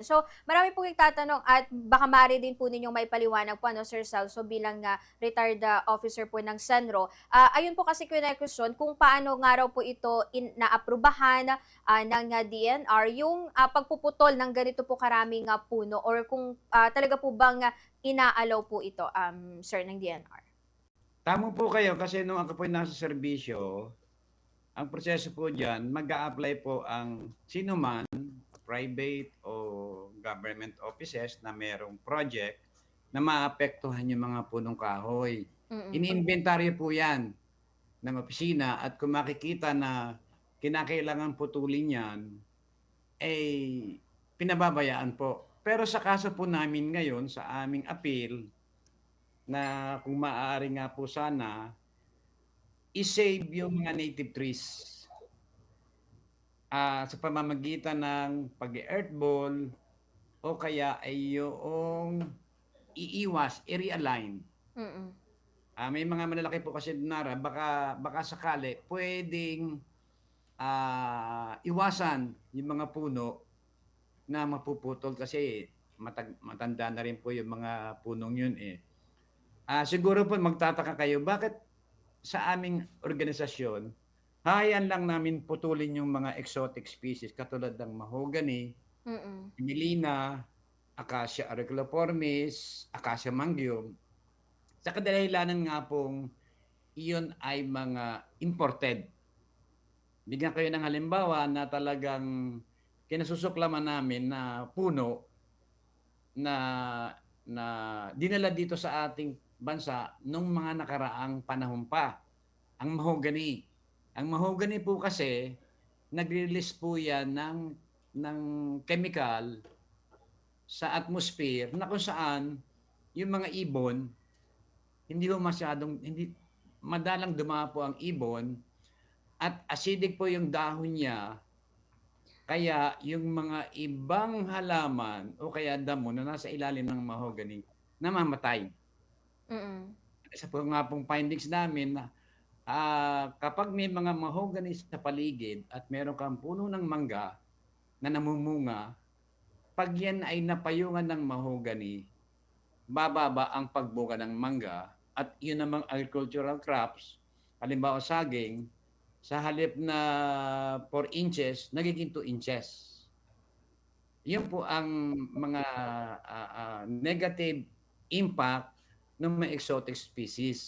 So, marami po nagtatanong at baka maaari din po ninyong may paliwanag po, ano, Sir Celso, bilang uh, retired uh, officer po ng Senro. Uh, ayun po kasi question kung paano nga raw po ito in, naaprubahan uh, ng uh, DNR, yung uh, pagpuputol ng ganito po karaming uh, puno or kung uh, talaga po bang uh, inaalaw po ito, um, Sir, ng DNR. Tama po kayo kasi nung ako po nasa serbisyo, ang proseso po dyan, mag apply po ang sino man, private government offices na merong project na maapektuhan yung mga punong kahoy. Mm-mm. Iniinventaryo po yan ng opisina at kung makikita na kinakailangan putulin yan, eh pinababayaan po. Pero sa kaso po namin ngayon, sa aming appeal, na kung maaari nga po sana, i-save yung mga native trees ah, sa pamamagitan ng pag-earthball o kaya ay yung iiwas, i-realign. Mm-mm. Ah, may mga malalaki po kasi nara, baka baka sakali pwedeng ah, iwasan yung mga puno na mapuputol kasi matag, matanda na rin po yung mga punong yun eh. Ah, siguro po magtataka kayo bakit sa aming organisasyon hayaan lang namin putulin yung mga exotic species katulad ng mahogany, Mm-mm. Emilina, Acacia auriculiformis, Acacia mangium. Sa kadahilanan nga pong iyon ay mga imported. Bigyan kayo ng halimbawa na talagang kinasusuklaman namin na puno na na dinala dito sa ating bansa nung mga nakaraang panahon pa. Ang mahogany. Ang mahogany po kasi nagre-release po yan ng ng chemical sa atmosphere na kung saan yung mga ibon hindi ho masyadong hindi madalang dumapo ang ibon at acidic po yung dahon niya kaya yung mga ibang halaman o kaya damo na nasa ilalim ng mahogany namamatay. Mm-mm. Isa po nga pong findings namin na ah, kapag may mga mahogany sa paligid at meron kang puno ng mangga na namumunga, pag yan ay napayungan ng mahogany, bababa ang pagbunga ng mangga at yun namang agricultural crops, halimbawa saging, sa halip na 4 inches, nagiging 2 inches. Yun po ang mga ah, ah, negative impact ng mga exotic species.